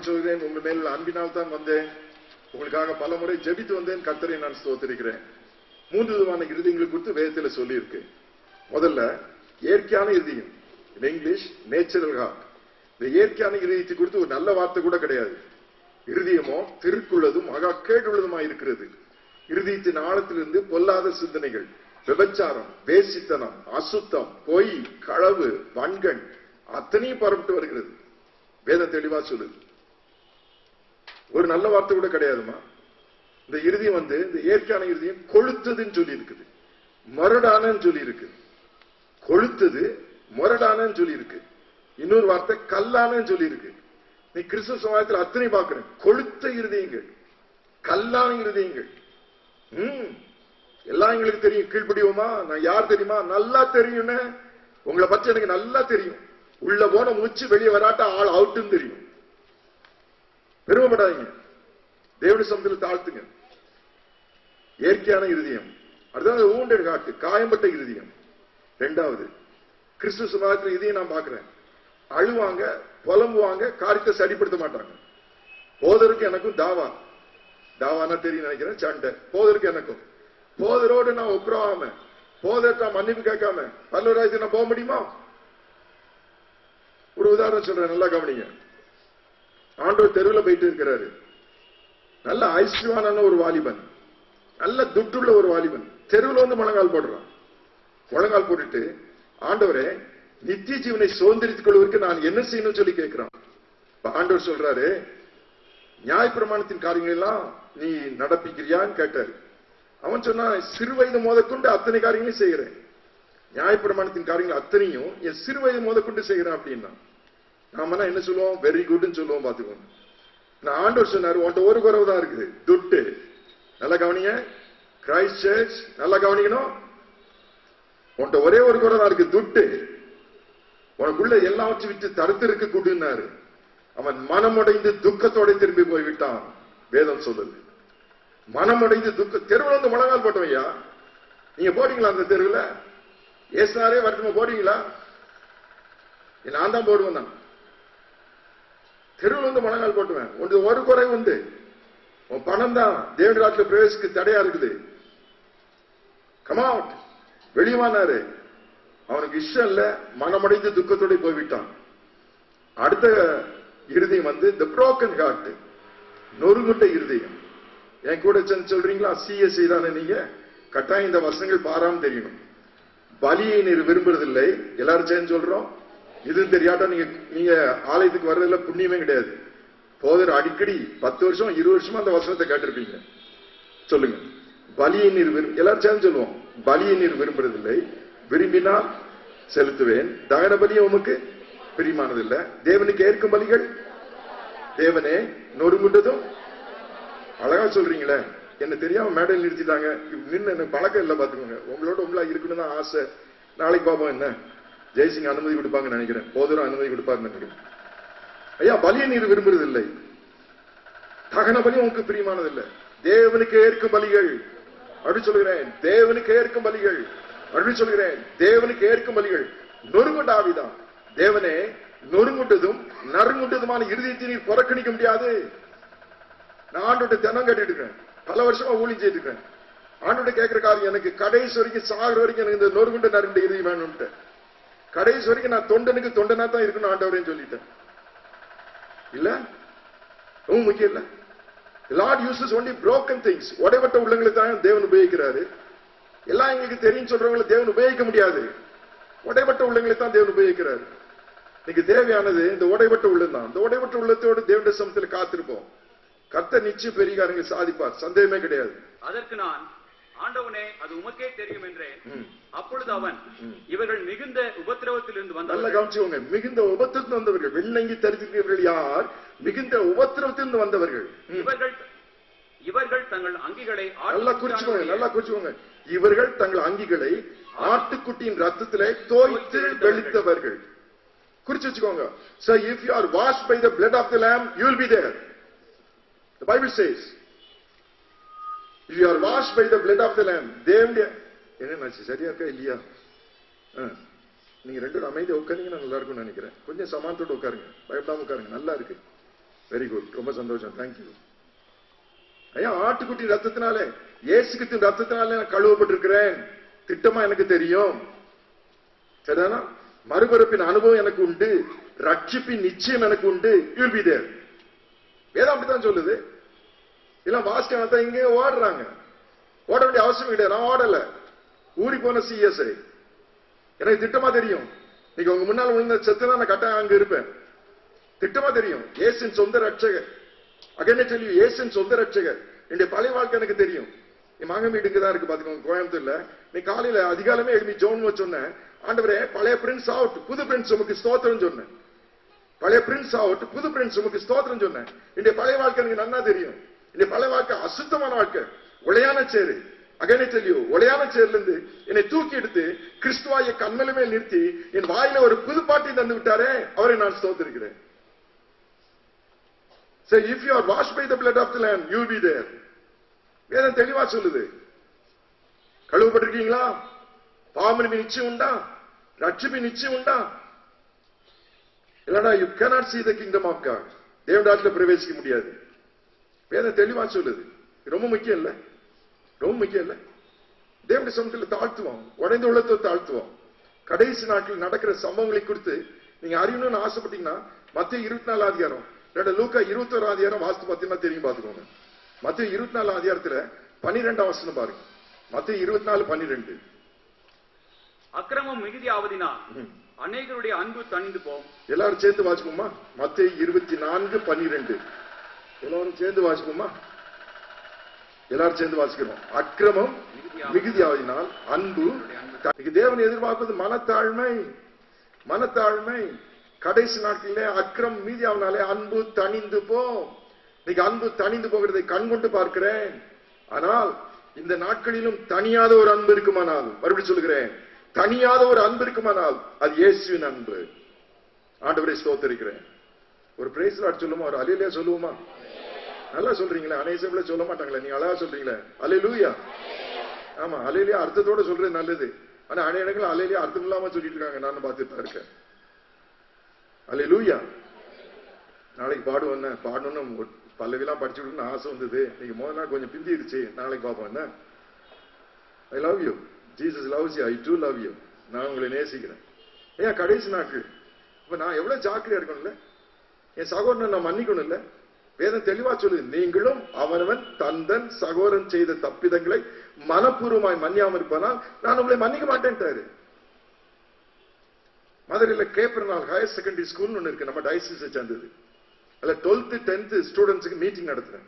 மறுபடி சொல்கிறேன் உங்கள் மேல் அன்பினால் தான் வந்தேன். உங்களுக்காக பல முறை ஜெபித்து வந்தேன். கத்தரை நான் ஸ்தோத்திருக்கிறேன். மூன்று விதமான இருதயங்கள் குறித்து வேதத்தில் சொல்லியிருக்கு. முதல்ல இயற்கையான இறுதியம். இங்கிலீஷ் நேச்சுரல் ஹார்ட் இந்த இயற்கையான இறுதியத்தை குறித்து ஒரு நல்ல வார்த்தை கூட கிடையாது. இருதயமோ திருக்குள்ளதும் மகா கேடுள்ளதுமாய் இருக்கிறது. இருதயத்தின் ஆழத்திலிருந்து பொல்லாத சிந்தனைகள் விபச்சாரம் வேசித்தனம் அசுத்தம் பொய் களவு வன்கண் அத்தனையும் பரப்பிட்டு வருகிறது. வேதம் தெளிவா சொல்லுது. ஒரு நல்ல வார்த்தை கூட கிடையாதுமா? இந்த இறுதியம் வந்து இந்த இயற்கையான இறுதியம் கொளுத்ததுன்னு சொல்லி இருக்குது மரடானன்னு சொல்லி இருக்கு கொழுத்தது மொரடானன்னு சொல்லி இருக்கு இன்னொரு வார்த்தை கல்லானன்னு சொல்லி இருக்கு நீ கிறிஸ்துவ சமுதாயத்தில் அத்தனை பார்க்கிறேன். கொழுத்த இருதயங்கள் கல்லான இருதயங்கள் ம். எல்லாம் எங்களுக்கு தெரியும். கீழ்ப்படிவோமா? நான் யார் தெரியுமா? நல்லா தெரியும்னு. உங்களை பற்றி எனக்கு நல்லா தெரியும். உள்ள போன மூச்சு வெளியே வராட்ட ஆள் அவுட்டுன்னு தெரியும். பெருமைப்படாதீங்க தேவடி சமத்தில் தாழ்த்துங்க. இயற்கையான இருதயம். அடுத்தது ஊண்டட் காட்டு காயம்பட்ட இருதயம். ரெண்டாவது கிறிஸ்துவ சமாதத்தில் இதையும் நான் பார்க்கிறேன். அழுவாங்க புலம்புவாங்க காரியத்தை சரிப்படுத்த மாட்டாங்க. போதருக்கு எனக்கும் தாவா. தாவானா தெரியும் நினைக்கிறேன் சண்டை. போதருக்கு எனக்கும். போதரோடு நான் ஒப்புரவாம போதர்கிட்ட மன்னிப்பு கேட்காம பல்லவராஜ் நான் போக முடியுமா? ஒரு உதாரணம் சொல்றேன் நல்லா கவனிங்க. ஆண்டவர் தெருவில் போயிட்டு இருக்கிறாரு. நல்ல ஐஸ்வர்யவான ஒரு வாலிபன். நல்ல துட்டுள்ள ஒரு வாலிபன். தெருவில் வந்து முழங்கால் போடுறான். முழங்கால் போட்டுட்டு ஆண்டவரே நித்திய ஜீவனை சுதந்திரித்துக் கொள்வதற்கு நான் என்ன செய்யணும் சொல்லி கேட்கிறான். ஆண்டவர் சொல்றாரு நியாயப்பிரமாணத்தின் காரியங்கள் எல்லாம் நீ நடப்பிக்கிறியான்னு கேட்டாரு. அவன் சொன்னா சிறு வயது முதற்கொண்டு அத்தனை காரியங்களையும் செய்கிறேன். நியாயப்பிரமாணத்தின் காரியங்கள் அத்தனையும் என் சிறு வயது முதற்கொண்டு செய்கிறேன் அப்படின்னா நாம என்ன சொல்லுவோம்? வெரி குட்னு சொல்லுவோம் பாத்துக்கோங்க நான் ஆண்டவர் சொன்னார் உன்ட்ட ஒரு குறவு தான் இருக்குது. துட்டு. நல்லா கவனிங்க. கிரைஸ்ட் சர்ச் நல்லா கவனிக்கணும். உன்ட்ட ஒரே ஒரு குறை தான் இருக்கு துட்டு. உனக்குள்ள எல்லாவற்றையும் விட்டு தடுத்து இருக்க கூட்டுனாரு அவன் மனமுடைந்து துக்கத்தோட திரும்பி போய்விட்டான் வேதம் சொல்லுது. மனமுடைந்து துக்க தெருவில் வந்து முழங்கால் போட்டவையா நீங்க போட்டீங்களா அந்த தெருவில்? ஏசாரே வருத்தமா போடுவீங்களா நான் தான் போடுவேன் தான் தெருவில் வந்து மனங்கால் போட்டுவேன் உனக்கு ஒரு குறை உண்டு. உன் பணம் தான். தேவன் ராட்டில் பிரவேசிக்கு தடையா இருக்குது. கமாவுட் வெளியவானாரு அவனுக்கு இஷ்டம் இல்ல. மனமடைந்து துக்கத்தோட போய்விட்டான் அடுத்த இருதயம் வந்து த புரோக்கன் ஹார்ட் நொறுங்குட்ட இருதயம். என் கூட சேர்ந்து சொல்றீங்களா? சிஎஸ்சி தானே நீங்க? கட்டாயம் இந்த வசனங்கள் பாராம தெரியணும். பலியை நீர் விரும்புறதில்லை. எல்லாரும் சேர்ந்து சொல்றோம். இது தெரியாட்டா? நீங்க நீங்க ஆலயத்துக்கு வர்றதுல புண்ணியமே கிடையாது. போதர் அடிக்கடி பத்து வருஷம் இருபது வருஷமா அந்த வசனத்தை கேட்டிருப்பீங்க. சொல்லுங்க. பலியை நீர் விரும்பி எல்லாரும் சேர்ந்து சொல்லுவோம். பலியை நீர் விரும்புறதில்லை. விரும்பினால் செலுத்துவேன். தகன பலியும் உமக்கு பிரியமானதில்லை. தேவனுக்கு ஏற்கும் பலிகள்? தேவனே நொறுங்குண்டதும்? அழகா சொல்றீங்களே. என்ன தெரியாம மேடையில் நிறுத்திட்டாங்க. நின்று எனக்கு பழக்கம் இல்லை பாத்துக்கோங்க உங்களோட உங்களா இருக்கணும் தான் ஆசை. நாளைக்கு பாப்போம் என்ன? ஜெய்சிங் அனுமதி கொடுப்பாங்கன்னு நினைக்கிறேன். போதரும் அனுமதி கொடுப்பாருன்னு நினைக்கிறேன். ஐயா பலியை நீர் விரும்புறதில்லை. தகன பலி உனக்கு பிரியமானதில்லை. தேவனுக்கு ஏற்கும் பலிகள். அப்படி சொல்கிறேன் தேவனுக்கு ஏற்கும் பலிகள். அப்படி சொல்கிறேன் தேவனுக்கு ஏற்கும் பலிகள். நொறுங்குண்ட ஆவிதான் தேவனே நொறுங்குண்டதும் நறுங்குண்டதுமான இறுதியத்தை நீர் புறக்கணிக்க முடியாது. நான் ஆண்டோட்ட தினம் கேட்டுட்டு இருக்கேன் பல வருஷமா ஊழி செய்துட்டு இருக்கேன் கேட்கிற காரியம் எனக்கு கடைசி வரைக்கும் சாகிற வரைக்கும் எனக்கு இந்த நொறுங்குண்ட நறுண்ட இறுதி வேணும்ட்டு. கடைசி வரைக்கும் நான் தொண்டனுக்கு தொண்டனா தான் இருக்கணும் ஆண்டவரேன்னு சொல்லிட்டேன். இல்ல? ரொம்ப முக்கியம் இல்ல? Lord uses only broken things உடைப்பட்ட உள்ளங்களை தான் தேவன் உபயோகிக்கிறாரு. எல்லாம் எங்களுக்கு தெரியும் சொல்றவங்களை தேவன் உபயோகிக்க முடியாது. உடைப்பட்ட உள்ளங்களை தான் தேவன் உபயோகிக்கிறாரு. இன்னைக்கு தேவையானது இந்த உடைப்பட்ட உள்ளம் தான். இந்த உடைப்பட்ட உள்ளத்தோடு தேவனுடைய சமத்தில் காத்திருப்போம். கத்த நிச்சயம் பெரிய சாதிப்பார். சந்தேகமே கிடையாது. அதற்கு நான் ஆண்டவனே அது உமக்கே தெரியும் என்றேன். அப்பொழுது அவன் இவர்கள் மிகுந்த உபத்திரவத்திலிருந்து நல்ல வந்தவர்கள் கவனிச்சுக்கோங்க மிகுந்த உபத்திரத்தில் வந்தவர்கள். வெள்ளங்கி தரித்திருக்கிறவர்கள் யார்? மிகுந்த உபத்திரத்திலிருந்து வந்தவர்கள். இவர்கள் இவர்கள் தங்கள் அங்கிகளை நல்லா குறிச்சுக்கோங்க நல்லா குறிச்சுக்கோங்க. இவர்கள் தங்கள் அங்கிகளை ஆட்டுக்குட்டியின் ரத்தத்திலே தோய்த்து வெளுத்தவர்கள். குறிச்சு வச்சுக்கோங்க. So if you are washed by the blood of the lamb you will be there. The bible says you are wash by the blood of the lamb lamb என்னாச்சு? சரியா இருக்கா இல்லையா? ஆ. நீங்க ரெண்டு பேரும் அமைதியா உட்காருங்க நல்லா இருக்கும்னு நினைக்கிறேன். கொஞ்சம் சமானத்தோட உட்காருங்க. பயப்படாம உட்காருங்க. நல்லா இருக்கு. வெரி குட் ரொம்ப சந்தோஷம். தேங்க்யூ ஐயா ஆட்டுக்குட்டி ரத்தத்தினாலே இயேசுக்கு ரத்தத்தினாலே நான் கழுவப்பட்டிருக்கிறேன். திட்டமா எனக்கு தெரியும். சரிதானா? மறுபிறப்பின் அனுபவம் எனக்கு உண்டு. ரட்சிப்பின் நிச்சயம் எனக்கு உண்டு. யூல் பி தேர் வேதம் அப்படித்தான் சொல்லுது. இல்ல வாஸ்கன் தான் இங்கே ஓடுறாங்க? ஓட வேண்டிய அவசியம் கிடையாது. நான் ஓடல. ஊறி போன சிஎஸ்ஐ எனக்கு திட்டமா தெரியும். நீங்க உங்க முன்னால் விழுந்த தான் நான் கட்டாயம் அங்க இருப்பேன். திட்டமா தெரியும். ஏசின் சொந்த ரட்சகர். அகனே சொல்லி ஏசின் சொந்த ரட்சகர். என்னுடைய பழைய வாழ்க்கை எனக்கு தெரியும். என் மகன் வீட்டுக்கு தான் இருக்கு பாத்துக்கோங்க கோயம்புத்தூர்ல. நீ காலையில அதிகாலமே எழுப்பி ஜோன் சொன்னேன். ஆண்டவரே பழைய பிரின்ஸ் அவுட் புது பிரின்ஸ் உமக்கு ஸ்தோத்திரம் சொன்னேன். பழைய பிரின்ஸ் அவுட் புது பிரின்ஸ் உமக்கு ஸ்தோத்திரம் சொன்னேன். என்னுடைய பழைய வாழ்க்கை எனக்கு நன்னா தெரியும். என்னுடைய பல வாழ்க்கை அசுத்தமான வாழ்க்கை. உளையான சேரு. அகனை தெரியும் உளையான சேர்ல இருந்து என்னை தூக்கி எடுத்து கிறிஸ்துவாய கண்மலுமே நிறுத்தி என் வாயில ஒரு புது பாட்டி தந்து விட்டாரே அவரை நான் சோத்திருக்கிறேன் sir if you are wash by the blood of the land you be there வேதம் தெளிவா சொல்லுது. கழுவப்பட்டிருக்கீங்களா? பாவமனிப்பு நிச்சயம் உண்டா? ரட்சிப்பு நிச்சயம் உண்டா? இல்லடா you cannot see the kingdom of God. தேவடாட்டில் பிரவேசிக்க முடியாது. வேதம் தெளிவா சொல்லுது. ரொம்ப முக்கியம் இல்ல? ரொம்ப முக்கியம் இல்ல? தேவனுடைய சமூகத்தில் தாழ்த்துவோம். உடைந்த உள்ளத்தை தாழ்த்துவோம். கடைசி நாட்களில் நடக்கிற சம்பவங்களை குறித்து நீங்க அறியணும்னு ஆசைப்பட்டீங்கன்னா மத்திய இருபத்தி நாலு அதிகாரம் ரெண்டு லூக்கா இருபத்தி ஒரு அதிகாரம் வாஸ்து பார்த்தீங்கன்னா தெரியும் பாத்துக்கோங்க மத்திய இருபத்தி நாலு அதிகாரத்துல பன்னிரெண்டாம் வசனம் பாருங்க. மத்திய இருபத்தி நாலு பன்னிரெண்டு. அக்கிரமம் மிகுதியாவதினால் அநேகருடைய அன்பு தணிந்து போம் எல்லாரும் சேர்ந்து வாசிப்போமா? மத்திய இருபத்தி நான்கு பன்னிரெண்டு. எல்லாரும் சேர்ந்து வாசிப்போமா எல்லாரும் சேர்ந்து வாசிக்கிறோம் அக்கிரமம் மிகுதியாவதினால் அன்பு தேவன் எதிர்பார்ப்பது மனத்தாழ்மை. மனத்தாழ்மை. கடைசி நாட்களிலே அக்கிரம் மீதியாவினாலே அன்பு தணிந்து போ. இன்னைக்கு அன்பு தணிந்து போகிறதை கண்கொண்டு பார்க்கிறேன். ஆனால் இந்த நாட்களிலும் தனியாத ஒரு அன்பு இருக்குமானால் மறுபடியும் சொல்லுகிறேன். தனியாத ஒரு அன்பு இருக்குமானால் அது இயேசுவின் அன்பு. ஆண்டவரை சோத்திருக்கிறேன் ஒரு பிரைஸ் சொல்லுமா? ஒரு அலையிலே சொல்லுவோமா? நல்லா சொல்றீங்களே அனைசபிள சொல்ல மாட்டாங்களே நீங்க அழகா சொல்றீங்களே. அலை ஆமா அலையிலேயே அர்த்தத்தோட சொல்றது நல்லது. ஆனா அனைய இடங்கள் அலையிலேயே அர்த்தம் இல்லாம சொல்லிட்டு இருக்காங்க நானும் பார்த்துட்டு தான் இருக்கேன். அலை லூயா நாளைக்கு பாடுவேன் பாடணும்னு பல்லவிலாம் படிச்சு படிச்சுடணும்னு ஆசை வந்தது. நீங்க முதல் நாள் கொஞ்சம் பிந்திடுச்சு நாளைக்கு பார்ப்போம் என்ன? I love you Jesus loves you I too love you நான் உங்களை நேசிக்கிறேன். ஏன் கடைசி நாட்கள். இப்ப நான் எவ்வளவு ஜாக்கிரதையா இருக்கணும்ல? என் சகோதரன் நான் மன்னிக்கணும் இல்லை வேதம் தெளிவா சொல்லு. நீங்களும் அவனவன் தந்தன் சகோதரன் செய்த தப்பிதங்களை மனப்பூர்வமாய் மன்னியாம இருப்பானால் நான் உங்களை மன்னிக்க மாட்டேன்ட்டாரு. மதுரையில கேப்பரனால் ஹையர் செகண்டரி ஸ்கூல் ஒன்று இருக்கு. நம்ம டயசிஸ் சேர்ந்தது. அதுல டுவெல்த் டென்த்து ஸ்டூடெண்ட்ஸுக்கு மீட்டிங் நடத்துறேன்.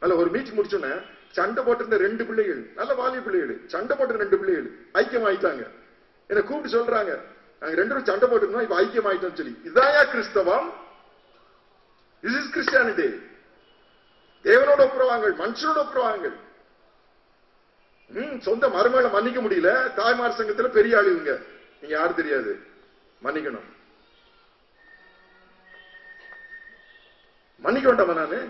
அதுல ஒரு மீட்டிங் முடிச்சோன்னே சண்டை போட்டிருந்த ரெண்டு பிள்ளைகள் நல்ல வாலிய பிள்ளைகள் சண்டை போட்ட ரெண்டு பிள்ளைகள் ஐக்கியம் ஆயிட்டாங்க. என்னை கூப்பிட்டு சொல்றாங்க நாங்கள் ரெண்டு பேரும் சண்டை போட்டிருந்தோம் இப்ப ஐக்கியம் ஆயிட்டோம் சொல்லி. இதாயா கிறிஸ்தவம்? திஸ் இஸ் கிறிஸ்டியானிட்டி தேவனோட ஒப்புரவாங்கள் மனுஷனோட ஒப்புரவாங்கள். சொந்த மருமகளை மன்னிக்க முடியல. தாய்மார் சங்கத்துல பெரிய ஆளுங்க நீங்க யாரு தெரியாது? மன்னிக்கணும். மன்னிக்க வேண்டாமா நானு?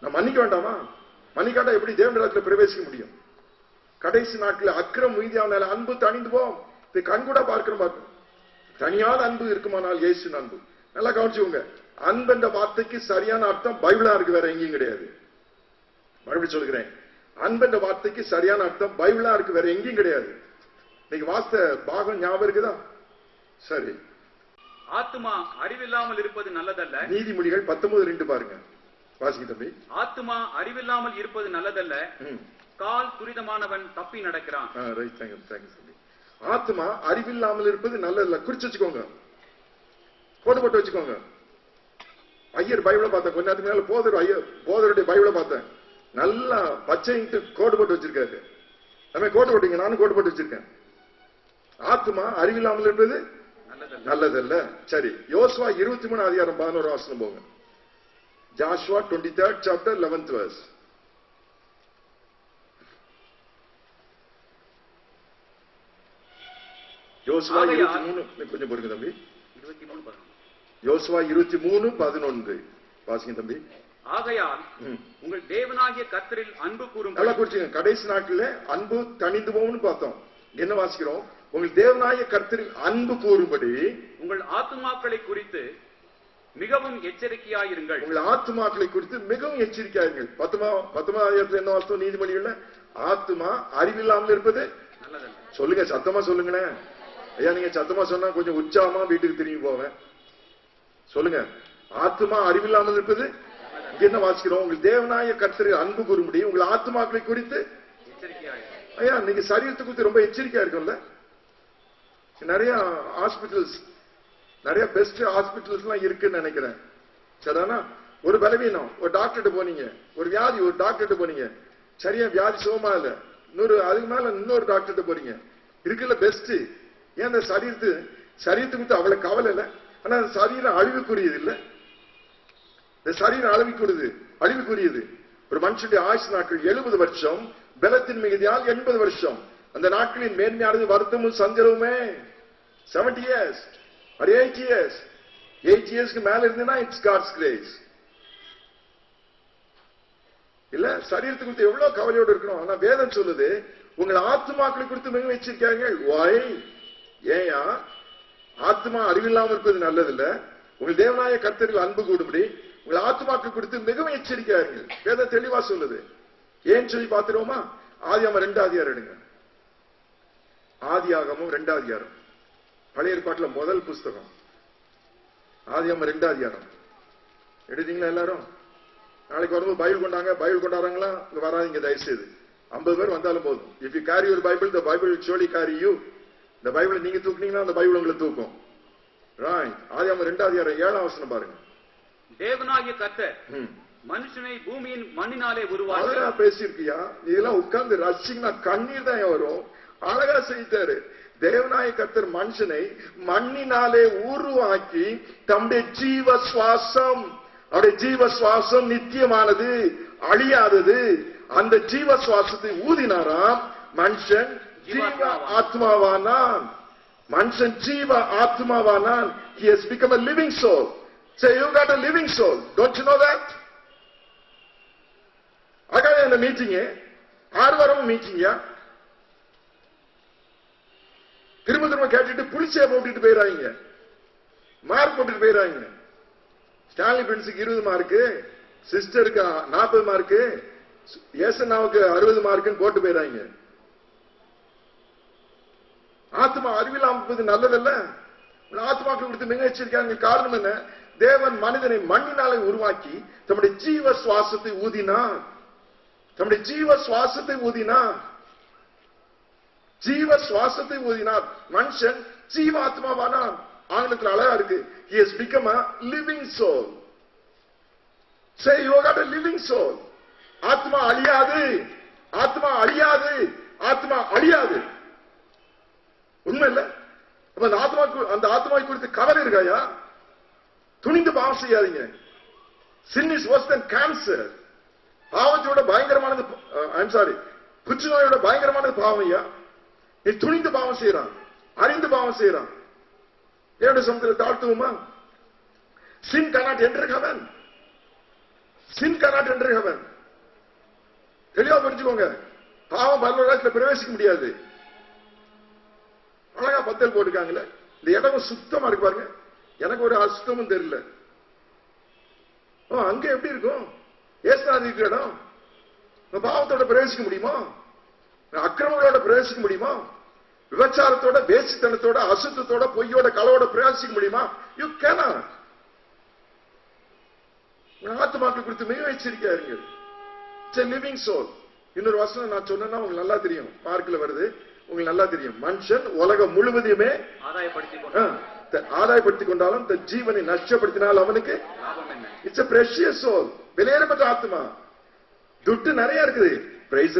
நான் மன்னிக்க வேண்டாமா? மன்னிக்காட்டா எப்படி தேவனிடத்துல பிரவேசிக்க முடியும்? கடைசி நாட்கள் அக்கிரம் மீதியான அன்பு தணிந்து போம். இது கண் கூட பார்க்கணும் பார்க்கணும். தனியாத அன்பு இருக்குமானால் இயேசு அன்பு. நல்லா கவனிச்சுக்கோங்க. அன்பு என்ற வார்த்தைக்கு சரியான அர்த்தம் பைபிளா இருக்கு வேற எங்கேயும் கிடையாது. மறுபடியும் சொல்கிறேன் அன்பு என்ற வார்த்தைக்கு சரியான அர்த்தம் பைபிளா இருக்கு வேற எங்கேயும் கிடையாது. நீங்க வாஸ்த பாகம் ஞாபகம் இருக்குதா? சரி. ஆத்துமா அறிவில்லாமல் இருப்பது நல்லதல்ல. நீதிமொழிகள் பத்தொன்பது ரெண்டு பாருங்க. வாசிக்க தம்பி. ஆத்துமா அறிவில்லாமல் இருப்பது நல்லதல்ல. கால் துரிதமானவன் தப்பி நடக்கிறான். ஆத்மா அறிவில்லாமல் இருப்பது நல்லதில்ல. குறிச்சு வச்சுக்கோங்க. கோடு போட்டு வச்சுக்கோங்க. ஐயர் பைபிள பார்த்தேன். கொஞ்ச நேரத்துக்கு மேல போதர் ஐயர் போதருடைய பைபிள பார்த்தேன். நல்லா பச்சைன்ட்டு கோடு போட்டு வச்சிருக்காரு. நம்ம கோடு போட்டீங்க நானும் கோடு போட்டு வச்சிருக்கேன். ஆத்மா அறிவில்லாமல் இருப்பது நல்லதல்ல. சரி யோசுவா இருபத்தி மூணு அதிகாரம் பதினோரு வாசனம் போங்க. Joshua twenty third chapter eleventh verse யோசுவா இருபத்தி மூணு கொஞ்சம் பொறுங்க தம்பி. இருபத்தி மூணு. யோசுவா இருபத்தி மூணு பதினொன்று. வாசிங்க தம்பி. ஆகையால். உங்கள் தேவனாகிய கர்த்தரில் அன்பு கூறும் நல்லா குறிச்சுங்க கடைசி நாட்கள்ல அன்பு தணிந்து போகும்னு பார்த்தோம். என்ன வாசிக்கிறோம்? உங்கள் தேவனாய கர்த்தரில் அன்பு கூறும்படி உங்கள் ஆத்துமாக்களை குறித்து மிகவும் எச்சரிக்கையாயிருங்கள். உங்கள் ஆத்துமாக்களை குறித்து மிகவும் எச்சரிக்கையாயிருங்கள். பத்துமா பத்துமாயிரத்துல என்ன வாஸ்தவம் நீதிமொழிகள்ல? ஆத்துமா அறிவில்லாமல் இருப்பது? சொல்லுங்க சத்தமா சொல்லுங்கண்ணே ஐயா நீங்க சத்தமா சொன்னா கொஞ்சம் உற்சாகமா வீட்டுக்கு திரும்பி போவேன். சொல்லுங்க. ஆத்துமா அறிவில்லாமல் இருப்பது? இங்க என்ன வாசிக்கிறோம்? உங்கள் தேவனாய கர்த்தரை அன்பு கூறும்படி உங்கள் ஆத்துமாக்களை குறித்து ஐயா நீங்க சரீரத்தை குறித்து ரொம்ப எச்சரிக்கையா இருக்கும்ல நிறைய ஹாஸ்பிட்டல்ஸ் நிறைய பெஸ்ட் ஹாஸ்பிட்டல்ஸ் எல்லாம் இருக்குன்னு நினைக்கிறேன். சரிதானா ஒரு பலவீனம். ஒரு டாக்டர்கிட்ட போனீங்க. ஒரு வியாதி ஒரு டாக்டர்கிட்ட போனீங்க. சரியா வியாதி சுகமா இல்ல? இன்னொரு அதுக்கு மேல இன்னொரு டாக்டர்கிட்ட போறீங்க இருக்குல்ல பெஸ்ட் ஏன் அந்த சரீரத்து சரீரத்தை குறித்து அவ்வளவு கவலை இல்ல? ஆனா சரீரம் அழிவுக்குரியது இல்ல இந்த சரீரம் அழிவுக்குரியது அழிவுக்குரியது. ஒரு மனுஷனுடைய ஆயுசு நாட்கள் எழுபது வருஷம் பலத்தின் மிகுதியால் எண்பது வருஷம். அந்த நாட்களின் மேன்மையானது வருத்தமும் சஞ்சலவுமே செவன்டி இயர்ஸ் ஒரு எயிட் இயர்ஸ் எயிட் இயர்ஸ்க்கு மேல இருந்ததுன்னா இட்ஸ் காட்ஸ் கிரேஸ் இல்ல சரீரத்தை குறித்து எவ்வளவு கவலையோடு இருக்கணும். ஆனா வேதம் சொல்லுது உங்கள் ஆத்மாக்களை குறித்து மிக வச்சிருக்காங்க வாய் ஏயா ஆத்மா அறிவில்லாமல் இருப்பது நல்லதில்ல. உங்கள் தேவனாய கர்த்தரில் அன்பு கூடும்படி உங்கள் ஆத்மாக்கு கொடுத்து மிகவும் எச்சரிக்கையாருங்கள். வேத தெளிவா சொல்லுது. ஏன் சொல்லி பார்த்துருவோமா? ஆதியாம ரெண்டாவது எடுங்க. ஆதியாகமும் ரெண்டாவது அதிகாரம் பழைய ஏற்பாட்டுல முதல் புஸ்தகம். ஆதியாம ரெண்டாவது அதிகாரம் எடுத்தீங்களா எல்லாரும்? நாளைக்கு வரும்போது பைபிள் கொண்டாங்க. பைபிள் கொண்டாடுறாங்களா இங்க வராதீங்க தயவு செய்து ஐம்பது பேர் வந்தாலும் போதும். If you carry your Bible the Bible solely carry you இந்த பைபிளை நீங்க தூக்குனீங்கன்னா அந்த பைபிள் உங்களை தூக்கும். ராய் ஆதியாம ரெண்டாவது அதிகாரம் ஏழாம் வசனம் பாருங்க. தேவனாகிய கர்த்தர். மனுஷனை பூமியின் மண்ணினாலே உருவாக்கி அழகா பேசியிருக்கியா? இதெல்லாம் உட்கார்ந்து ரசிங்கன்னா கண்ணீர் தான் வரும்? அழகா செய்தாரு. தேவநாய கர்த்தர் மனுஷனை மண்ணினாலே உருவாக்கி தம்முடைய ஜீவ சுவாசம் அவருடைய ஜீவ சுவாசம் நித்தியமானது அழியாதது அந்த ஜீவ சுவாசத்தை ஊதினாராம் மனுஷன் ஜீவ ஆத்மாவானான். மனுஷன் ஜீவ ஆத்மாவானான். He has become a living soul. Say you got a living soul. Don't you know that? அதான் அந்த மீட்டிங் ஆறு வாரமும் மீட்டிங்கயா திரும்ப திரும்ப கேட்டுட்டு புளிச்சே போட்டுட்டு போயிடாங்க மார்க் போட்டுட்டு போயிடாங்க ஸ்டாலின் ஃப்ரெண்ட்ஸுக்கு இருபது மார்க்கு சிஸ்டருக்கு நாற்பது மார்க்கு ஏசனாவுக்கு அறுபது மார்க்குன்னு போட்டு போயிடாங்க ஆத்மா அறிவில்லாம நல்லதல்ல. ஆத்மாக்கள் கொடுத்து மிக எச்சரிக்கையாக காரணம் என்ன? தேவன் மனிதனை மண்ணினாலே உருவாக்கி தம்முடைய ஜீவ சுவாசத்தை ஊதினா. தம்முடைய ஜீவ சுவாசத்தை ஊதினா. ஜீவ சுவாசத்தை ஊதினார் மனுஷன் ஜீவாத்மாவானான் ஆங்கிலத்தில் அழகா இருக்கு. He has become a living soul. Say you got a living soul. ஆத்மா அழியாது. ஆத்மா அழியாது. ஆத்மா அழியாது. உண்மை இல்ல அந்த ஆத்மா அந்த ஆத்மா குறித்து கவலை இருக்காயா? துணிந்து பாவம் செய்யாதீங்க. Sin is worse than cancer பாவத்தோட பயங்கரமானது ஐம் சாரி புற்றுநோயோட பயங்கரமானது பாவம் ஐயா. நீ துணிந்து பாவம் செய்யறான் அறிந்து பாவம் செய்யறான் தேவனுடைய சமத்துல தாழ்த்துவோமா? சின் கனாட் என்று கவன் சின் கனாட் என்று கவன் தெளிவா புரிஞ்சுக்கோங்க. பாவம் பரலோகத்துல பிரவேசிக்க முடியாது. அழகா பத்தல் போட்டுருக்காங்களே. இந்த இடம் சுத்தமா இருக்கு பாருங்க. எனக்கு ஒரு அசுத்தமும் தெரியல. ஓ, அங்க எப்படி இருக்கும்? ஏசுநாதி இருக்கிற இடம் பாவத்தோட பிரவேசிக்க முடியுமா? அக்கிரமங்களோட பிரவேசிக்க முடியுமா? விபச்சாரத்தோட வேசித்தனத்தோட அசுத்தத்தோட பொய்யோட களவோட பிரவேசிக்க முடியுமா? யூ கேனா ஆத்மாக்கள் குறித்து மிக எச்சரிக்கையா லிவிங் சோல் இன்னொரு வசனம் நான் சொன்னேன்னா உங்களுக்கு நல்லா தெரியும். பார்க்கல வருது. உங்களுக்கு நல்லா தெரியும். மனுஷன் உலகம் முழுவதையுமே ஆதாயப்படுத்திக் ஆ, கொண்டு த- ஆதாயப்படுத்திக் கொண்டாலும் தன் ஜீவனை நஷ்டப்படுத்தினால் அவனுக்கு இட்ஸ் precious soul. வெளியேறப்பட்ட ஆத்மா. துட்டு நிறைய இருக்குது. பிரைஸ்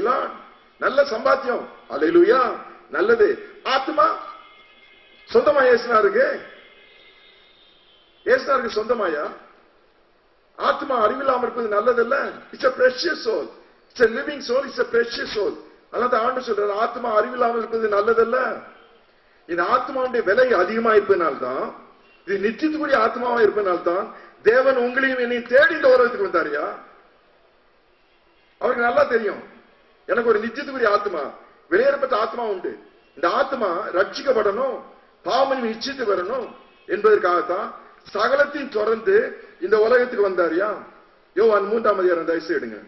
நல்ல சம்பாத்தியம். அல்லேலூயா நல்லது. ஆத்மா சொந்தமா ஏசுனாருக்கு ஏசுனாருக்கு சொந்தமாயா? ஆத்மா அறிவில்லாம இருப்பது நல்லதல்ல. It's a precious soul. It's a living soul. It's a precious soul. அதான் ஆண்டு சொல்றாரு ஆத்மா அறிவில்லாமல் இருப்பது நல்லதல்ல. இந்த ஆத்மாவுடைய விலை அதிகமா இருப்பதனால்தான் இது நிச்சயத்துக்குரிய ஆத்மாவா இருப்பதனால்தான் தேவன் உங்களையும் என்னையும் தேடி இந்த உலகத்துக்கு வந்தாரியா? அவருக்கு நல்லா தெரியும். எனக்கு ஒரு நிச்சயத்துக்குரிய ஆத்மா வெளியேறப்பட்ட ஆத்மா உண்டு. இந்த ஆத்மா ரட்சிக்கப்படணும் பாவமணி நிச்சயத்து வரணும் என்பதற்காகத்தான் சகலத்தையும் தொடர்ந்து இந்த உலகத்துக்கு வந்தாரியா? யோவான் மூன்றாம் அதிகாரம் தயசு எடுங்க.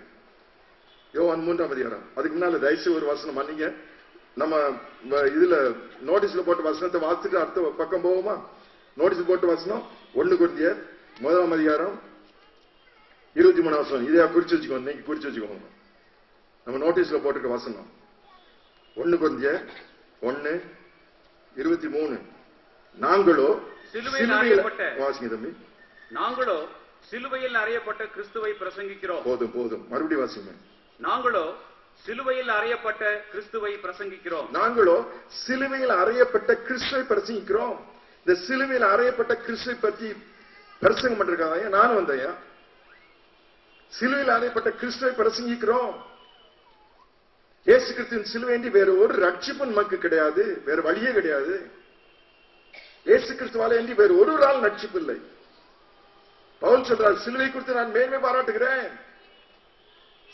யோவான் மூன்றாம் அதிகாரம். அதுக்கு முன்னால தயவுசெய்து ஒரு வசனம் மன்னிங்க. நம்ம இதுல நோட்டீஸ்ல போட்ட வசனத்தை வாசிச்சுட்டு அடுத்த பக்கம் போவோமா? நோட்டீஸ் போட்ட வசனம் ஒண்ணு குறிந்திய முதலாம் அதிகாரம் இருபத்தி மூணு வசனம். இதையா குறிச்சு வச்சுக்கோங்க. இன்னைக்கு குறிச்சு வச்சுக்கோங்க. நம்ம நோட்டீஸ்ல போட்டிருக்க வசனம். ஒண்ணு குறிந்திய ஒண்ணு இருபத்தி மூணு. நாங்களோ வாசிங்க தம்பி. நாங்களோ சிலுவையில் அறையப்பட்ட கிறிஸ்துவை பிரசங்கிக்கிறோம். போதும் போதும். மறுபடியும் வாசிங்க. நாங்களோ சிலுவையில் அறையப்பட்ட கிறிஸ்துவை பிரசங்கிக்கிறோம். நாங்களோ சிலுவையில் அறையப்பட்ட கிறிஸ்துவை பிரசங்கிக்கிறோம். இந்த சிலுவையில் அறையப்பட்ட கிறிஸ்துவை பற்றி பிரசங்கம் பண்றதுக்காக நானும் வந்தேன் சிலுவையில் அறையப்பட்ட கிறிஸ்துவை பிரசங்கிக்கிறோம். இயேசு கிறிஸ்துவின் சிலுவேண்டி வேற ஒரு ரட்சிப்பு நமக்கு கிடையாது. வேற வழியே கிடையாது. இயேசு கிறிஸ்துவால வேண்டி வேற ஒரு ஆள் ரட்சிப்பு இல்லை பவுல் சொல்றார் சிலுவை குறித்து நான் மேன்மை பாராட்டுகிறேன்.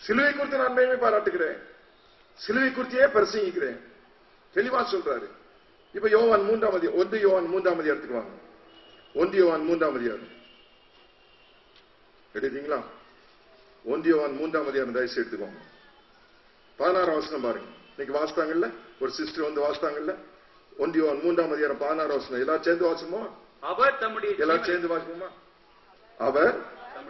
சிலுவை குறித்து நான் மேன்மை பாராட்டுகிறேன். சிலுவை குறித்தியே பிரசங்கிக்கிறேன் தெளிவா சொல்றாரு. இப்ப யோவான் மூன்றாம் அதிகாரம் ஒன்று யோவான் மூன்றாம் அதிகாரத்துக்கு வாங்க ஒன்று யோவான் மூன்றாம் அதிகாரம் எடுத்தீங்களா ஒன்று யோவான் மூன்றாம் அதிகாரம் தயவுசெய்து எடுத்துக்கோங்க. பதினாறு வசனம் பாருங்க. இன்னைக்கு வாசித்தாங்கல்ல? ஒரு சிஸ்டர் வந்து வாசித்தாங்கல்ல? ஒன்று யோவான் மூன்றாம் அதிகாரம் பதினாறு வசனம். எல்லாரும் சேர்ந்து வாசிப்போமா? அவர் தம்முடைய எல்லாரும் சேர்ந்து வாசிப்போமா? அவர்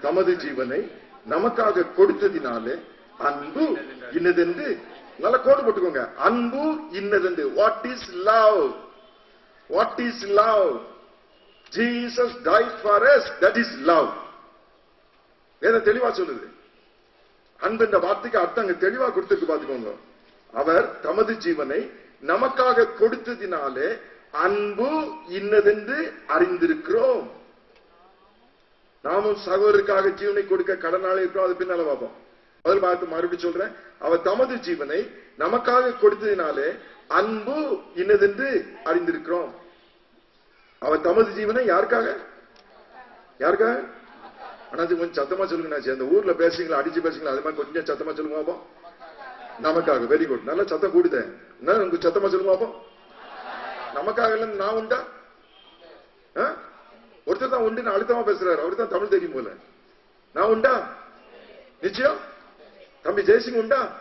தமது ஜீவனை நமக்காக கொடுத்ததினாலே அன்பு இன்னதென்று நல்ல கோடு போட்டுக்கோங்க. அன்பு இன்னதென்று. What is love what is love Jesus die for us that is love என்ன தெளிவா சொல்லுது. அன்பு என்ற வார்த்தைக்கு அர்த்தம் அங்க தெளிவா கொடுத்துருக்கு பாத்துக்கோங்க. அவர் தமது ஜீவனை நமக்காக கொடுத்ததினாலே அன்பு இன்னதென்று அறிந்திருக்கிறோம். நாமும் சகோதரருக்காக ஜீவனை கொடுக்க கடனாளி இருக்கிறோம் அது பின்னால பார்ப்போம். முதல் பார்த்து மறுபடியும் சொல்றேன். அவர் தமது ஜீவனை நமக்காக கொடுத்ததினாலே அன்பு இன்னதென்று அறிந்திருக்கிறோம். அவர் தமது ஜீவனை யாருக்காக? யாருக்காக? ஆனா அது கொஞ்சம் சத்தமா சொல்லுங்க அந்த ஊர்ல பேசுறீங்களா அடிச்சு பேசுறீங்களா? அது மாதிரி கொஞ்சம் சத்தமா சொல்லுங்க பாப்போம் நமக்காக வெரி குட் நல்ல சத்தம் கூடுதேன் உங்களுக்கு சத்தமா சொல்லுங்க பாப்போம் நமக்காக இல்லைன்னு நான் உண்டா? ஆ? ஒருத்தர் தான் உண்டு அழுத்தமா பேசுறாரு. அவரு தான் தமிழ் தெரியும் போல. நான் உண்டா? நிச்சயம். தம்பி ஜெய்சிங் உண்டா?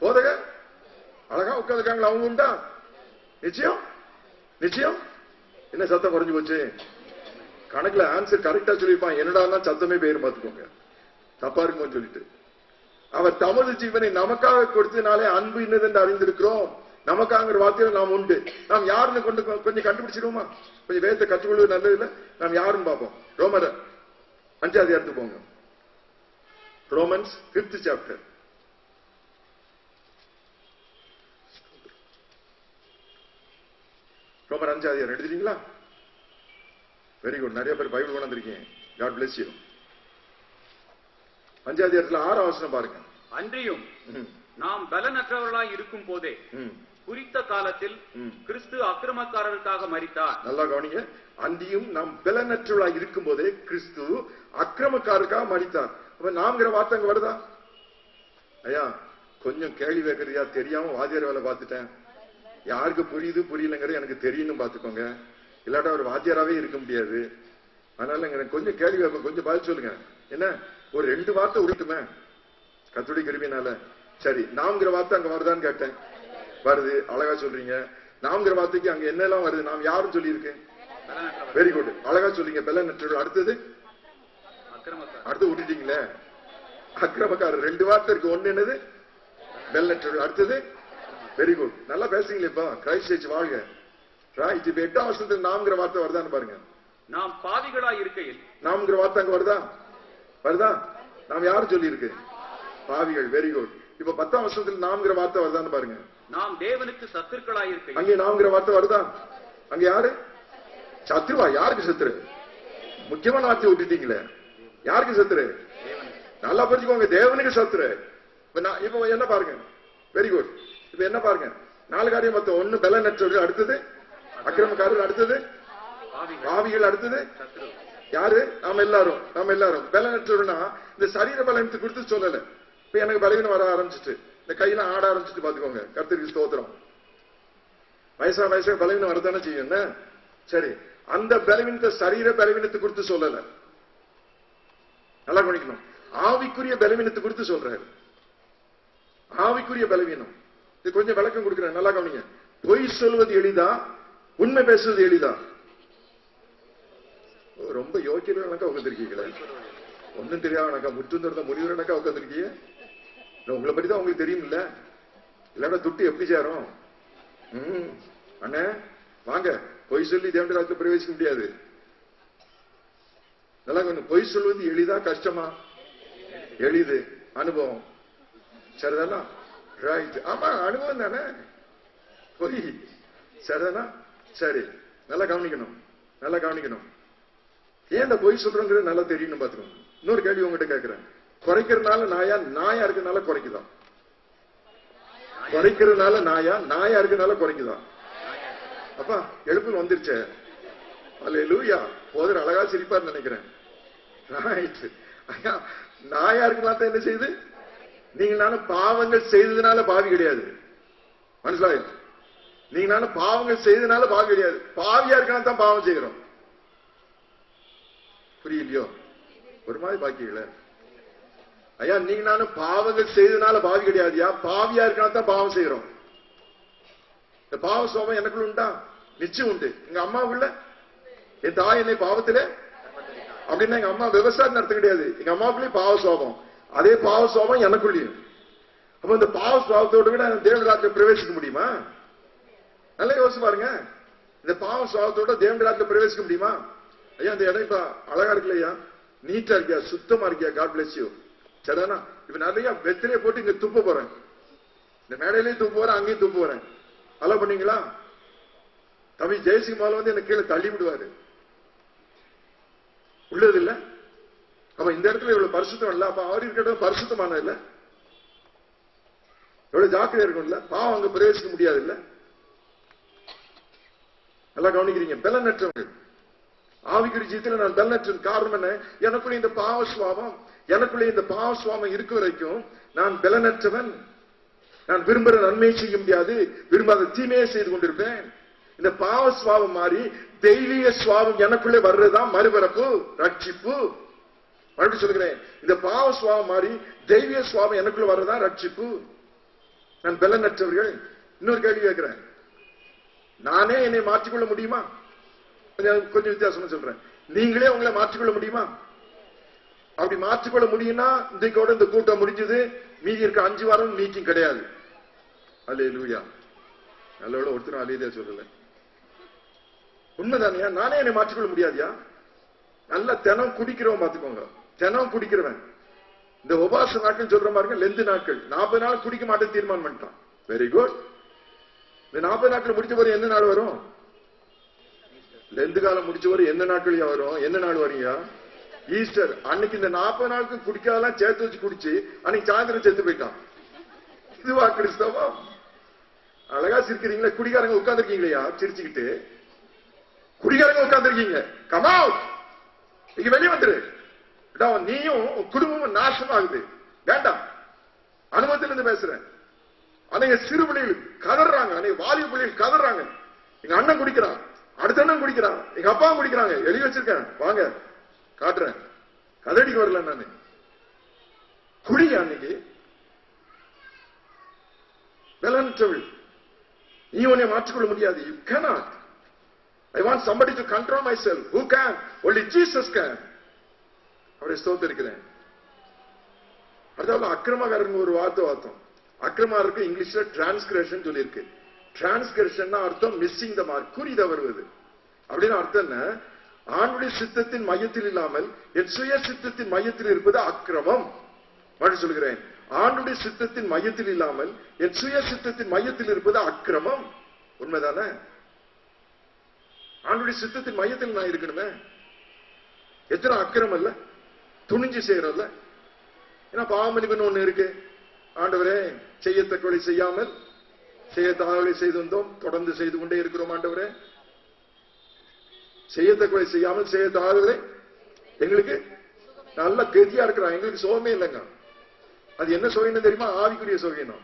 போதக அழகா உட்காந்துருக்காங்களா அவங்க உண்டா? நிச்சயம். நிச்சயம். என்ன சத்தம் குறைஞ்சு போச்சு? கணக்குல ஆன்சர் கரெக்டா சொல்லிருப்பான் என்னடா சத்தமே பேர் பார்த்துக்கோங்க. தப்பா இருக்குமோ சொல்லிட்டு. அவர் தமது ஜீவனை நமக்காக கொடுத்ததுனாலே அன்பு இன்னதென்று அறிந்திருக்கிறோம். நமக்காங்கிற வார்த்தையில நாம் உண்டு. நாம் யாருன்னு கொண்டு கொஞ்சம் கண்டுபிடிச்சிருவோமா கொஞ்சம் வேதத்தை கற்றுக்கொள்வது நல்லது இல்ல நாம் யாருன்னு பார்ப்போம். ரோமர் அஞ்சாவது இடத்துக்கு போங்க. ரோமன்ஸ் பிப்த் சாப்டர் ரோமர் அஞ்சாவது எடுத்துட்டீங்களா வெரி குட் நிறைய பேர் பைபிள் கொண்டு வந்திருக்கீங்க காட் பிளஸ் யூ அஞ்சாவது இடத்துல ஆறாம் வசனம் பாருங்க. அன்றியும் நாம் பலனற்றவர்களாய் இருக்கும் போதே குறித்த காலத்தில். கிறிஸ்து அக்கிரமக்காரருக்காக மரித்தார். நல்லா கவனிங்க. அந்தியும் நாம் பலனற்றவளாய் இருக்கும் போதே கிறிஸ்து அக்கிரமக்காருக்காக மடித்தார் அப்ப நாம்ங்கிற வார்த்தை அங்க வருதா? ஐயா கொஞ்சம் கேள்வி வைக்கிறியா தெரியாம வாத்தியார் வேலை பார்த்துட்டேன். யாருக்கு புரியுது புரியலங்கிறது எனக்கு தெரியணும் பாத்துக்கோங்க இல்லாட்டா ஒரு வாத்தியாராவே இருக்க முடியாது. அதனால எனக்கு கொஞ்சம் கேள்வி வைப்பேன் கொஞ்சம் பதில் சொல்லுங்க. என்ன? ஒரு ரெண்டு வார்த்தை உருட்டுமே. கத்துடி கிருமினால சரி நாம்ங்கிற வார்த்தை அங்க வருதான்னு கேட்டேன். வருது அழகா சொல்றீங்க. நாம்ங்கிற வார்த்தைக்கு அங்க என்னெல்லாம் வருது நாம் யாரும் பலனற்றவர் வெரி குட் அழகா சொல்றீங்க பெல்ல நெற்றோடு அடுத்தது? அடுத்து விட்டுட்டீங்களே அக்கிரமக்காரர் ரெண்டு வார்த்தை இருக்கு. ஒண்ணு என்னது? பெல் நெற்றோடு அடுத்தது? வெரி குட் நல்லா பேசுறீங்களே இப்போ. கிரைஸ்ட் சர்ச் வாழ்க. ரைட் இப்ப எட்டாம் வருஷத்துக்கு நாம்ங்கிற வார்த்தை வருதான்னு பாருங்க. நாம் பாவிகளாய் இருக்கையில். நாம்ங்கிற வார்த்தை அங்க வருதா? வருதா? நாம் யாரும் சொல்லியிருக்கு? பாவிகள். வெரி குட் இப்ப பத்தாம் வருஷத்துல நாம்ங்கிற வார்த்தை வருதான்னு பாருங்க. நாம் தேவனுக்கு சத்துருக்களாய் இருக்கையில் அங்கே நாம்ங்கிற வார்த்தை வருதா? அங்க யாரு? சத்ருவா யாருக்கு சத்துரு? முக்கியமான வார்த்தையை விட்டுட்டீங்களே யாருக்கு சத்துரு? நல்லா புரிஞ்சுக்கோங்க தேவனுக்கு சத்துரு. இப்ப என்ன பாருங்க? வெரி குட் இப்ப என்ன பாருங்க? நாலு காரியம் மொத்தம் ஒண்ணு பல நற்றவர்கள் அடுத்தது அக்கிரமக்காரர் அடுத்தது பாவிகள். அடுத்தது. யாரு? நாம எல்லாரும் நாம எல்லாரும். பலனற்றவர்னா இந்த சரீர பலனத்தை குறித்து சொல்லல. இப்ப எனக்கு பலவீனம் வர ஆரம்பிச்சிட்டு. இந்த கையெல்லாம் ஆட ஆரம்பிச்சுட்டு பாத்துக்கோங்க கர்த்தருக்கு ஸ்தோத்திரம். வயசா வயசா பலவீனம் வரதானே செய்யும் என்ன? சரி. அந்த பலவீனத்தை சரீர பலவீனத்தை குறித்து சொல்லல. நல்லா கவனிக்கணும். ஆவிக்குரிய பலவீனத்தை குறித்து சொல்றாரு. ஆவிக்குரிய பலவீனம். இது கொஞ்சம் விளக்கம் கொடுக்குறேன். நல்லா கவனிங்க. பொய் சொல்வது எளிதா? உண்மை பேசுவது எளிதா? ரொம்ப யோக்கியர்களாக்கா உட்காந்துருக்கீங்களே ஒண்ணும் தெரியாதனாக்கா முற்றுந்திருந்த முடிவுறனாக்கா உட்காந்துருக்கீங்க உங்களை பத்தி தான் உங்களுக்கு தெரியும்ல. இல்லைன்னா துட்டு எப்படி சேரும்? அண்ணே வாங்க. பொய் சொல்லி தேவண்ட காலத்துல பிரவேசிக்க முடியாது. நல்லா கொஞ்சம் பொய் சொல்வது எளிதா கஷ்டமா? எளிது. அனுபவம். சரிதானா? ரைட் ஆமா அனுபவம் தானே? பொய். சரிதானா? சரி. நல்லா கவனிக்கணும். நல்லா கவனிக்கணும். ஏன் இந்த பொய் சொல்றோங்கிறது நல்லா தெரியணும் பாத்துக்கோங்க இன்னொரு கேள்வி உங்ககிட்ட கேட்கிறேன். குறைக்கிறதுனால நாயா? நாயா இருக்கிறதுனால குறைக்குதான். குறைக்கிறதுனால நாயா? நாயா இருக்கிறதுனால குறைக்குதான். அப்பா எழுப்புன்னு வந்துருச்சே. அல்ல லூயா போதர் அழகா சிரிப்பார் நினைக்கிறேன். ஆயிடுச்சு ஐயா, நாயா இருக்கலாம் தான் என்ன செய்யுது? நீங்க நானும் பாவங்கள் செய்ததுனால பாவி கிடையாது. மனசிலாயிடுச்சு நீங்க நானும் பாவங்கள் செய்ததுனால பாவி கிடையாது. பாவியா இருக்கலாம் தான் பாவம் செய்கிறோம். புரியலையோ? ஒரு மாதிரி பாக்கியல ஐயா நீங்க நானும் பாவங்கள் செய்ததுனால பாவி கிடையாதுயா? பாவியா இருக்கலாம் தான் பாவம் செய்யறோம் இந்த பாவ சோபம் எனக்குள்ள உண்டா? நிச்சயம் உண்டு. எங்க அம்மாவுக்குள்ள? என் தாய் என்னை பாவத்துல? அப்படின்னா எங்க அம்மா விவசாயம் நடத்த கிடையாது. எங்க அம்மாவுக்குள்ளேயும் பாவ சோபம் அதே பாவ சோபம் எனக்குள்ளேயும். அப்ப இந்த பாவ சுவாபத்தோட விட தேவராஜ்ல பிரவேசிக்க முடியுமா? நல்லா யோசிச்சு பாருங்க. இந்த பாவ சுவாபத்தோட தேவராஜ்ல பிரவேசிக்க முடியுமா? ஐயா இந்த இடம் இப்ப அழகா இருக்குல்ல ஐயா? நீட்டா இருக்கியா? சுத்தமா இருக்கியா? காட் பிளஸ் யூ சரிதானா இப்ப நிறைய வெத்திலே போட்டு இங்க துப்ப போறேன். இந்த மேடையிலயும் துப்பு போறேன் அங்கேயும் துப்பு போறேன். அலோ பண்ணீங்களா? தம்பி ஜெயசிங்மால வந்து என்ன கீழே தள்ளி விடுவாரு. உள்ளது இல்ல? அப்ப இந்த இடத்துல இவ்வளவு பரிசுத்தம் இல்ல? அப்ப அவர் இருக்கிற பரிசுத்தமான இல்ல? எவ்வளவு ஜாக்கிரதை இருக்கும்ல? பாவம் அங்க பிரவேசிக்க முடியாது இல்ல? நல்லா கவனிக்கிறீங்க. பலனற்றவர்கள். ஆவிக்குரிய ஜீத்துல நான் பலனற்றன். காரணம் என்ன? எனக்குள்ள இந்த பாவ சுவாபம் எனக்குள்ள இந்த பாவ சுவாபம் இருக்க வரைக்கும் நான் பலனற்றவன். நான் விரும்புற நன்மையை செய்ய முடியாது. விரும்பாத தீமையை செய்து கொண்டிருப்பேன். இந்த பாவ சுவாபம் மாறி தெய்வீக சுவாபம் எனக்குள்ளே வர்றதுதான் மறுபிறப்பு ரட்சிப்பு. மறுபடியும் சொல்கிறேன் இந்த பாவ சுவாபம் மாறி தெய்வீக சுவாபம் எனக்குள்ள வர்றதுதான் ரட்சிப்பு. நான் பலனற்றவர்கள். இன்னொரு கேள்வி கேட்கிறேன். நானே என்னை மாற்றிக்கொள்ள முடியுமா? கொஞ்சம் கொஞ்சம் வித்தியாசமா சொல்றேன். நீங்களே உங்களை மாற்றிக்கொள்ள முடியுமா? அப்படி மாற்றிக்கொள்ள முடியும்னா இன்றைக்கோட இந்த கூட்டம் முடிஞ்சது. மீதி இருக்க அஞ்சு வாரம் மீட்டிங் கிடையாது. அல்லே லூயா நல்லோட ஒருத்தரும் அலையதே சொல்லல உண்மைதானியா நானே என்னை மாற்றிக்கொள்ள முடியாதியா? நல்ல தினம் குடிக்கிறவன் பாத்துக்கோங்க தினம் குடிக்கிறவன். இந்த உபாச நாட்கள் சொல்ற மாதிரி லெந்து நாட்கள். நாற்பது நாள் குடிக்க மாட்டேன் தீர்மானம் பண்ணிட்டான். வெரி குட் இந்த நாற்பது நாட்கள் முடிச்ச பிறகு எந்த நாள் வரும்? லெந்து காலம் முடிச்ச பிறகு எந்த நாட்கள் வரும்? என்ன நாள் வரீங்க ஈஸ்டர் அன்னைக்கு இந்த நாற்பது நாளுக்கு குடிக்காதெல்லாம் சேர்த்து வச்சு குடிச்சு அன்னைக்கு சாயந்தரம் செத்து போயிட்டான். இதுவா கிறிஸ்தவா அழகா சிரிக்கிறீங்களா குடிகாரங்க உட்காந்துருக்கீங்களையா சிரிச்சுக்கிட்டு. குடிகாரங்க உட்காந்துருக்கீங்க கமா இங்க வெளியே வந்துரு. நீயும் உன் குடும்பமும் நாசமாகுது வேண்டாம். அனுபவத்திலிருந்து பேசுறேன். அன்னைக்கு சிறு பிள்ளைகள் கதறாங்க. அன்னைக்கு வாலிப பிள்ளைகள் கதறாங்க. எங்க அண்ணன் குடிக்கிறான். அடுத்த அண்ணன் குடிக்கிறான். எங்க அப்பாவும் குடிக்கிறாங்க. எழுதி வச்சிருக்கேன். வாங்க. காட்டுறேன் கதடிக்கு வரல நானு. குடிங்க அன்னைக்கு. பலனற்றவள் நீ உன்னை மாற்றிக்கொள்ள முடியாது. You cannot I want somebody to control my self who can only Jesus can அவரை ஸ்தோத்திருக்கிறேன். அதாவது அக்கிரமக்காரங்க ஒரு வார்த்தை வார்த்தம். அக்கிரமா இருக்கு இங்கிலீஷ்ல டிரான்ஸ்கிரஷன் சொல்லியிருக்கு. டிரான்ஸ்கிரஷன் அர்த்தம் மிஸ்ஸிங் த மார்க் குறி தவறுவது அப்படின்னு அர்த்தம் என்ன? ஆணுடைய சித்தத்தின் மையத்தில் இல்லாமல் என் சுய சித்தத்தின் மையத்தில் இருப்பது அக்கிரமம். மறுபடியும் சொல்கிறேன் ஆண்டுடைய சித்தத்தின் மையத்தில் இல்லாமல் என் சுய சித்தத்தின் மையத்தில் இருப்பது அக்கிரமம். உண்மைதானே? ஆண்டுடைய சித்தத்தின் மையத்தில் நான் இருக்கணுமே? எத்தனை அக்கிரமம் இல்ல? துணிஞ்சு செய்யறோம்ல ஏன்னா பாவமணிபன் ஒண்ணு இருக்கு. ஆண்டவரே செய்யத்தக்கவளை செய்யாமல் செய்யத்தகவலை செய்து வந்தோம் தொடர்ந்து செய்து கொண்டே இருக்கிறோம் ஆண்டவரே. செய்யத்தக்கவை செய்யாமல் செய்யத்தகாதவரை எங்களுக்கு நல்ல கதியா இருக்கிறான் எங்களுக்கு சோகமே இல்லைங்க. அது என்ன சுகைன்னு தெரியுமா? ஆவிக்குரிய சோகினம்